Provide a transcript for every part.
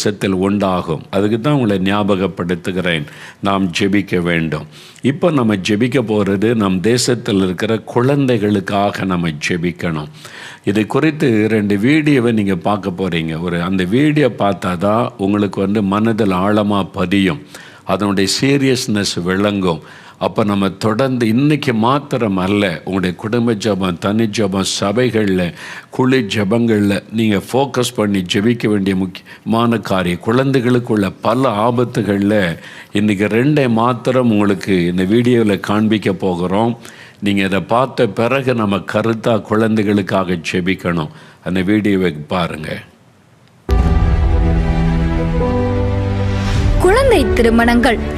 தேசத்தில் உண்டாகும். அதுக்கு தான் உங்களை ஞாபகப்படுத்துகிறேன். நாம் ஜெபிக்க வேண்டும். இப்போ நம்ம ஜெபிக்க போகிறது நம் தேசத்தில் இருக்கிற குழந்தைகளுக்காக நம்ம ஜெபிக்கணும். இது குறித்து ரெண்டு வீடியோவை நீங்கள் பார்க்க போகிறீங்க ஒரு அந்த வீடியோ பார்த்தா தான் உங்களுக்கு வந்து மனதில் ஆழமாக பதியும். அதனுடைய சீரியஸ்னஸ் விளங்கும். அப்போ நம்ம தொடர்ந்து இன்னைக்கு மாத்திரம் அல்ல உங்களுடைய குடும்ப ஜபம் தனி ஜபம் சபைகளில் குழி ஜபங்களில் நீங்கள் ஃபோக்கஸ் பண்ணி ஜெபிக்க வேண்டிய முக்கியமான காரியம் குழந்தைகளுக்குள்ள பல ஆபத்துகளில் இன்றைக்கி ரெண்டை மாத்திரம் உங்களுக்கு இந்த வீடியோவில் காண்பிக்க போகிறோம். நீங்கள் இதை பார்த்த பிறகு நம்ம கருத்தாக குழந்தைகளுக்காக ஜெபிக்கணும். அந்த வீடியோவை பாருங்கள் குழந்தை திருமணங்கள்.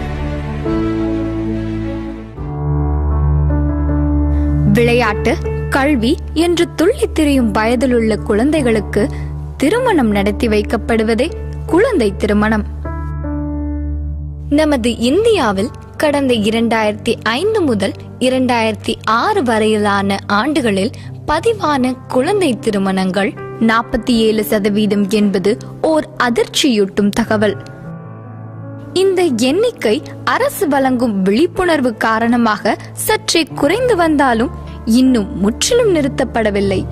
விளையாட்டு கல்வி என்று துள்ளித் திரியும் வயதிலுள்ள குழந்தைகளுக்கு திருமணம் நடத்தி வைக்கப்படுவதே குழந்தை திருமணம். நமது இந்தியாவில் கடந்த இரண்டாயிரத்தி ஐந்து முதல் இரண்டாயிரத்தி ஆறு வரையிலான ஆண்டுகளில் பதிவான குழந்தை திருமணங்கள் நாற்பத்தி ஏழு சதவீதம் என்பது ஓர் அதிர்ச்சியூட்டும் தகவல். இந்த எண்ணிக்கை அரசு வழங்கும் விழிப்புணர்வு காரணமாக சற்றே குறைந்து வந்தாலும் இன்னும் முற்றிலும் நிறுத்தப்படவில்லை.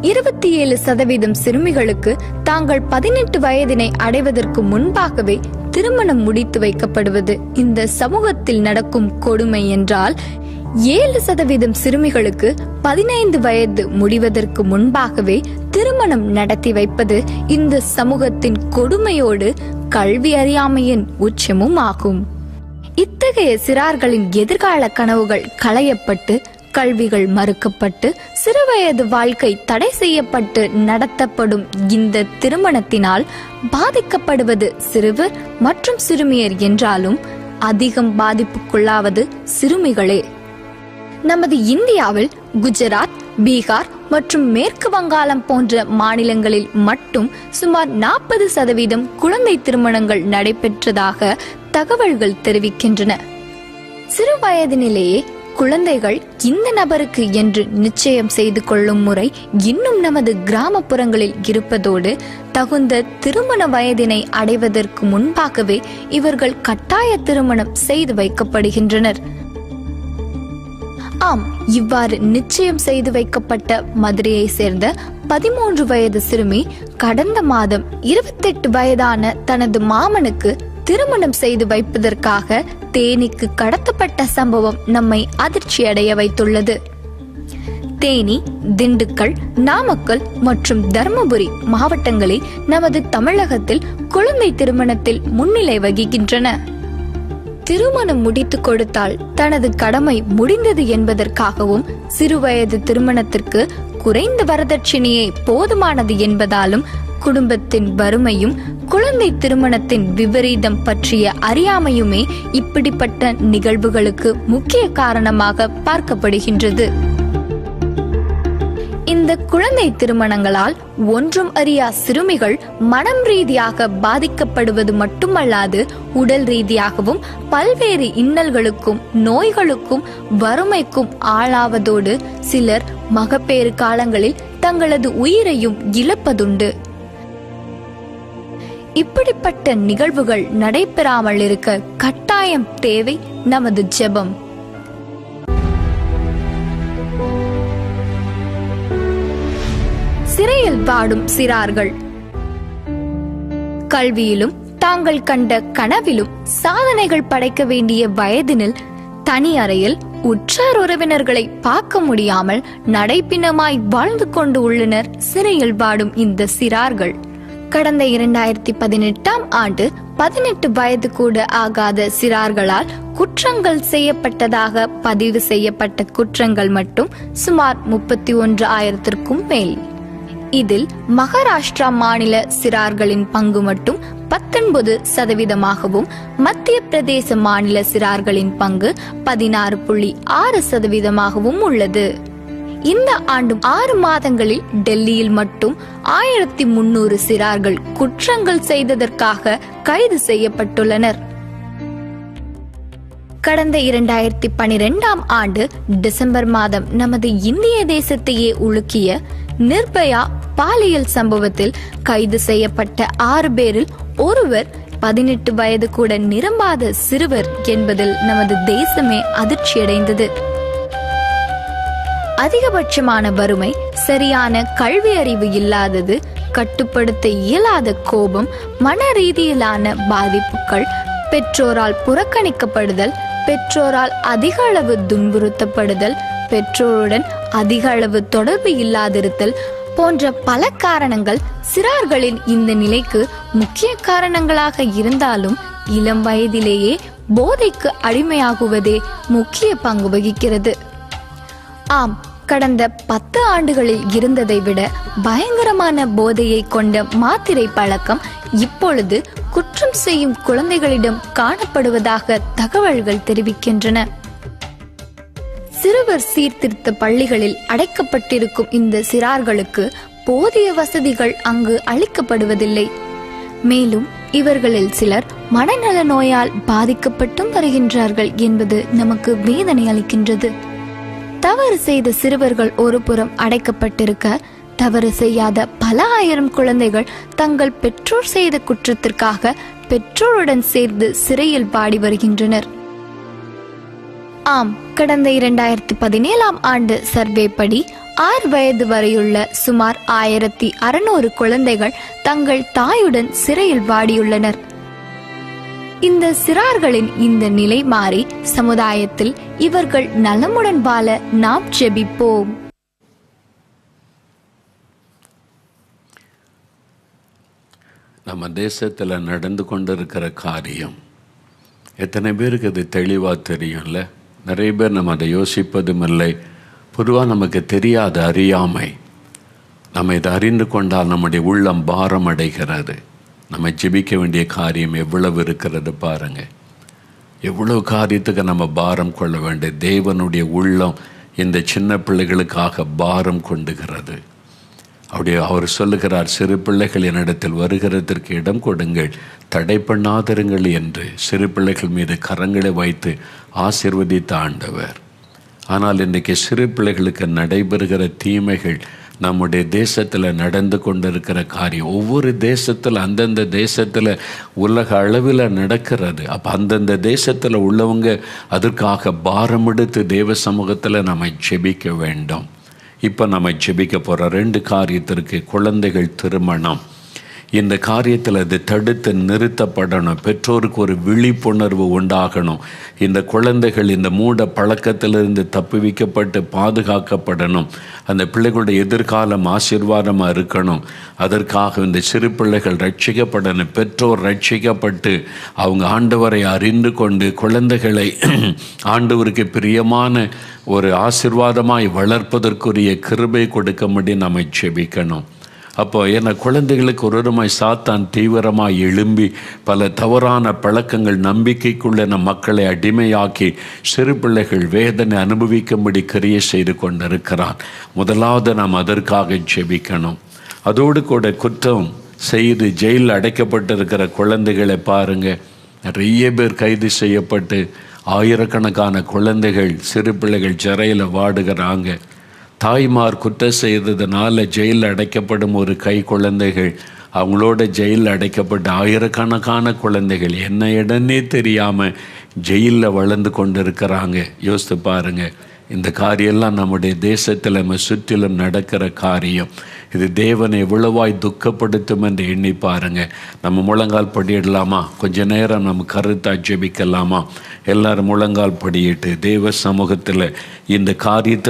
இருபத்தி ஏழு சதவீதம் சிறுமிகளுக்கு தாங்கள் பதினெட்டு வயதினை அடைவதற்கு முன்பாகவே திருமணம் முடித்து வைக்கப்படுவது இந்த சமூகத்தில் நடக்கும் கொடுமை என்றால் ஏழு சதவீதம் சிறுமிகளுக்கு பதினைந்து வயது முடிவதற்கு முன்பாகவே திருமணம் நடத்தி வைப்பது இந்த சமூகத்தின் கொடுமையோடு கல்வி அறியாமையின் உச்சமும் ஆகும். இத்தகைய சிறார்களின் எதிர்கால கனவுகள் களையப்பட்டு கல்விகள் மறுக்கப்பட்டு சிறுவயது வாழ்க்கை தடை செய்யப்பட்டு நடத்தப்படும் இந்த திருமணத்தினால் பாதிக்கப்படுவது சிறுவர் மற்றும் சிறுமியர் என்றாலும் அதிகம் பாதிப்புக்குள்ளாவது சிறுமிகளே. நமது இந்தியாவில் குஜராத் பீகார் மற்றும் மேற்கு வங்காளம் போன்ற மாநிலங்களில் மட்டும் சுமார் நாற்பது சதவீதம் குழந்தை திருமணங்கள் நடைபெற்றதாக தகவல்கள் தெரிவிக்கின்றன. சிறு வயதினிலேயே குழந்தைகள் இந்த நபருக்கு என்று நிச்சயம் செய்து கொள்ளும் முறை இன்னும் நமது கிராமப்புறங்களில் இருப்பதோடு தகுந்த திருமண வயதினை அடைவதற்கு முன்பாகவே இவர்கள் கட்டாய திருமணம் செய்து வைக்கப்படுகின்றனர். ஆம் இவ்வாறு நிச்சயம் செய்து வைக்கப்பட்ட மதுரையை சேர்ந்த பதிமூன்று வயது சிறுமி கடந்த மாதம் இருபத்தெட்டு வயதான தனது மாமனுக்கு திருமணம் செய்து வைப்பதற்காக தேனிக்கு கடத்தப்பட்ட சம்பவம் நம்மை அதிர்ச்சியடைய வைத்துள்ளது. தேனி திண்டுக்கல் நாமக்கல் மற்றும் தர்மபுரி மாவட்டங்களில் நமது தமிழகத்தில் குழந்தை திருமணத்தில் முன்னிலை வகிக்கின்றன. திருமணம் முடித்து கொடுத்தால் தனது கடமை முடிந்தது என்பதற்காகவும் சிறுவயது திருமணத்திற்கு குறைந்த வரதட்சணையே போதுமானது என்பதாலும் குடும்பத்தின் வறுமையும் குழந்தை திருமணத்தின் விபரீதம் பற்றிய அறியாமையுமே இப்படிப்பட்ட நிகழ்வுகளுக்கு முக்கிய காரணமாக பார்க்கப்படுகின்றது. இந்த குழந்தை திருமணங்களால் ஒன்றும் அறியா சிறுமிகள் மனம் ரீதியாக பாதிக்கப்படுவது மட்டுமல்லாது உடல் ரீதியாகவும் பல்வேறு இன்னல்களுக்கும் நோய்களுக்கும் வறுமைக்கும் ஆளாவதோடு சிலர் மகப்பேறு காலங்களில் தங்களது உயிரையும் இழப்பதுண்டு. இப்படிப்பட்ட நிகழ்வுகள் நடைபெறாமல் இருக்க கட்டாயம் தேவை நமது ஜெபம். சிறையில் பாடும் சிறார்கள். கல்வியிலும் தாங்கள் கண்ட கனவிலும் சாதனைகள் படைக்க வேண்டிய வயதினில் தனி அறையில் உற்றார் உறவினர்களை பார்க்க முடியாமல் நடைப்பிணமாய் வாழ்ந்து கொண்டு உள்ளனர் சிறையில் வாடும் இந்த சிறார்கள். கடந்த இரண்டாயிரத்தி பதினெட்டாம் ஆண்டு பதினெட்டு வயது கூட ஆகாத சிறார்களால் குற்றங்கள் செய்யப்பட்டதாக பதிவு செய்யப்பட்ட குற்றங்கள் மட்டும் சுமார் முப்பத்தி ஒன்று ஆயிரத்திற்கும் மேல். இதில் மகாராஷ்டிரா மாநில சிறார்களின் பங்கு மட்டும் பத்தொன்பது சதவீதமாகவும் மத்திய பிரதேச மாநில சிறார்களின் பங்கு பதினாறு புள்ளி ஆறு சதவீதமாகவும் உள்ளது. இந்த ஆண்டு ஆறு மாதங்களில் டெல்லியில் மட்டும் ஆயிரத்தி முன்னூறு சிறார்கள் குற்றங்கள் செய்ததற்காக கைது செய்யப்பட்டுள்ளனர். கடந்த இரண்டாயிரத்தி பனிரெண்டாம் ஆண்டு டிசம்பர் மாதம் நமது இந்திய தேசத்தையே உலுக்கிய நிர்பயா பாலியல் சம்பவத்தில் கைது செய்யப்பட்ட ஆறு பேரில் ஒருவர் பதினெட்டு வயது கூட நிரம்பாத சிறுவர் என்பதில் நமது தேசமே அதிர்ச்சியடைந்தது. அதிகபட்சமான வறுமை சரியான கல்வி அறிவு இல்லாதது கட்டுப்படுத்த இயலாத கோபம் மன ரீதியிலான பாதிப்புகள் பெற்றோரால் புறக்கணிக்கப்படுதல் பெற்றோரால் அதிக அளவு துன்புறுத்தப்படுதல் பெற்றோருடன் அதிக அளவு தொடர்பு இல்லாதிருத்தல் போன்ற பல காரணங்கள் சிறார்களின் இந்த நிலைக்கு முக்கிய காரணங்களாக இருந்தாலும் இளம் வயதிலேயே போதைக்கு அடிமையாகுவதே முக்கிய பங்கு வகிக்கிறது. ஆம் கடந்த பத்து ஆண்டுகளில் இருந்ததை விட பயங்கரமான போதையை கொண்ட மாத்திரை பழக்கம் இப்பொழுது குற்றம் செய்யும் குழந்தைகளிடம் காணப்படுவதாக தகவல்கள் தெரிவிக்கின்றன. சிறுவர் சீர்திருத்த பள்ளிகளில் அடைக்கப்பட்டிருக்கும் இந்த சிறார்களுக்கு போதிய வசதிகள் அங்கு அளிக்கப்படுவதில்லை. மேலும் இவர்களில் சிலர் மனநல நோயால் பாதிக்கப்பட்டும் வருகின்றார்கள் என்பது நமக்கு வேதனை அளிக்கின்றது. தவறு செய்த சிறுவர்கள் ஒருபுறம் அடைக்கப்பட்டிருக்க தவறு செய்யாத பல ஆயிரம் குழந்தைகள் தங்கள் பெற்றோர் செய்த குற்றத்திற்காக பெற்றோருடன் சேர்ந்து சிறையில் பாடி வருகின்றனர். ஆம் கடந்த இரண்டாயிரத்தி பதினேழாம் ஆண்டு சர்வே படி ஆறு வயது வரையுள்ள சுமார் ஆயிரத்தி அறுநூறு குழந்தைகள் தங்கள் தாயுடன் சிறையில் வாடியுள்ளனர். இந்த சிறார்களின் இந்த நிலை மாறி சமுதாயத்தில் இவர்கள் நலமுடன் வாழ நாம் ஜெபிப்போம் நம்ம தேசத்தில் நடந்து கொண்டிருக்கிற காரியம் எத்தனை பேருக்கு அது தெளிவாக தெரியும்ல? நிறைய பேர் நம்ம அதை யோசிப்பதும் இல்லை. பொதுவாக நமக்கு தெரியாத அறியாமை. நம்ம இதை அறிந்து கொண்டால் நம்முடைய உள்ளம் பாரம் அடைகிறது நம்ம ஜெபிக்க வேண்டிய காரியம் எவ்வளவு இருக்கிறது பாருங்க. எவ்வளவு காரியத்துக்கு நம்ம பாரம் கொள்ள வேண்டிய தேவனுடைய உள்ளம் இந்த சின்ன பிள்ளைகளுக்காக பாரம் கொண்டுகிறது. அப்படியே அவர் சொல்லுகிறார் சிறு பிள்ளைகள் என்னிடத்தில் வருகிறதற்கு இடம் கொடுங்கள் தடை பண்ணாதிருங்கள் என்று சிறு பிள்ளைகள் மீது கரங்களை வைத்து ஆசிர்வதித்த ஆண்டவர். ஆனால் இன்றைக்கி சிறு பிள்ளைகளுக்கு நடைபெறுகிற தீமைகள் நம்முடைய தேசத்தில் நடந்து கொண்டிருக்கிற காரியம் ஒவ்வொரு தேசத்தில் அந்தந்த தேசத்தில் உலக அளவில் நடக்கிறது. அப்போ அந்தந்த தேசத்தில் உள்ளவங்க அதற்காக பாரம் எடுத்து தேவ சமூகத்தில் நம்ம ஜெபிக்க வேண்டும். இப்போ நம்ம ஜெபிக்க போகிற ரெண்டு காரியத்திற்கு குழந்தைகள் திருமணம். இந்த காரியத்தில் அது தடுத்து நிறுத்தப்படணும். பெற்றோருக்கு ஒரு விழிப்புணர்வு உண்டாகணும். இந்த குழந்தைகள் இந்த மூட பழக்கத்திலிருந்து தப்புவிக்கப்பட்டு பாதுகாக்கப்படணும். அந்த பிள்ளைகளுடைய எதிர்காலம் ஆசீர்வாதமாக இருக்கணும். அதற்காக இந்த சிறு பிள்ளைகள் ரட்சிக்கப்படணும். பெற்றோர் ரட்சிக்கப்பட்டு அவங்க ஆண்டவரை அறிந்து கொண்டு குழந்தைகளை ஆண்டவருக்கு பிரியமான ஒரு ஆசிர்வாதமாய் வளர்ப்பதற்குரிய கிருபை கொடுக்கும்படி நம்ம செபிக்கணும். அப்போ என்ன குழந்தைகளுக்கு ஒரு ஒருமாய் சாத்தான் தீவிரமாக எழும்பி பல தவறான பழக்கங்கள் நம்பிக்கைக்குள்ள நம் மக்களை அடிமையாக்கி சிறு பிள்ளைகள் வேதனை அனுபவிக்கும்படி கிரியை செய்து கொண்டிருக்கிறான். முதலாவது நாம் அதற்காக ஜெபிக்கணும். அதோடு கூட குற்றம் செய்து ஜெயிலில் அடைக்கப்பட்டிருக்கிற குழந்தைகளை பாருங்கள் நிறைய பேர் கைது செய்யப்பட்டு ஆயிரக்கணக்கான குழந்தைகள் சிறு பிள்ளைகள் சிறையில் வாடுகிறாங்க. தாய்மார் குற்றம் செய்ததுனால ஜெயிலில் அடைக்கப்படும் ஒரு கை குழந்தைகள் அவங்களோட ஜெயிலில் அடைக்கப்பட்ட ஆயிரக்கணக்கான குழந்தைகள் என்ன இடன்னே தெரியாமல் ஜெயிலில் வளர்ந்து கொண்டு இருக்கிறாங்க யோசித்து பாருங்கள் இந்த காரியெல்லாம் நம்முடைய தேசத்தில் நம்ம சுற்றிலும் நடக்கிற காரியம். இது தேவனை எவ்வளவாய் துக்கப்படுத்தும் என்று எண்ணி பாருங்க. நம்ம முழங்கால் படியிடலாமா? கொஞ்ச நேரம் நம்ம கருத்தா ஜெபிக்கலாமா? எல்லாரும் முழங்கால் படியிட்டு தேவ சமூகத்தில் இந்த காரியத்தை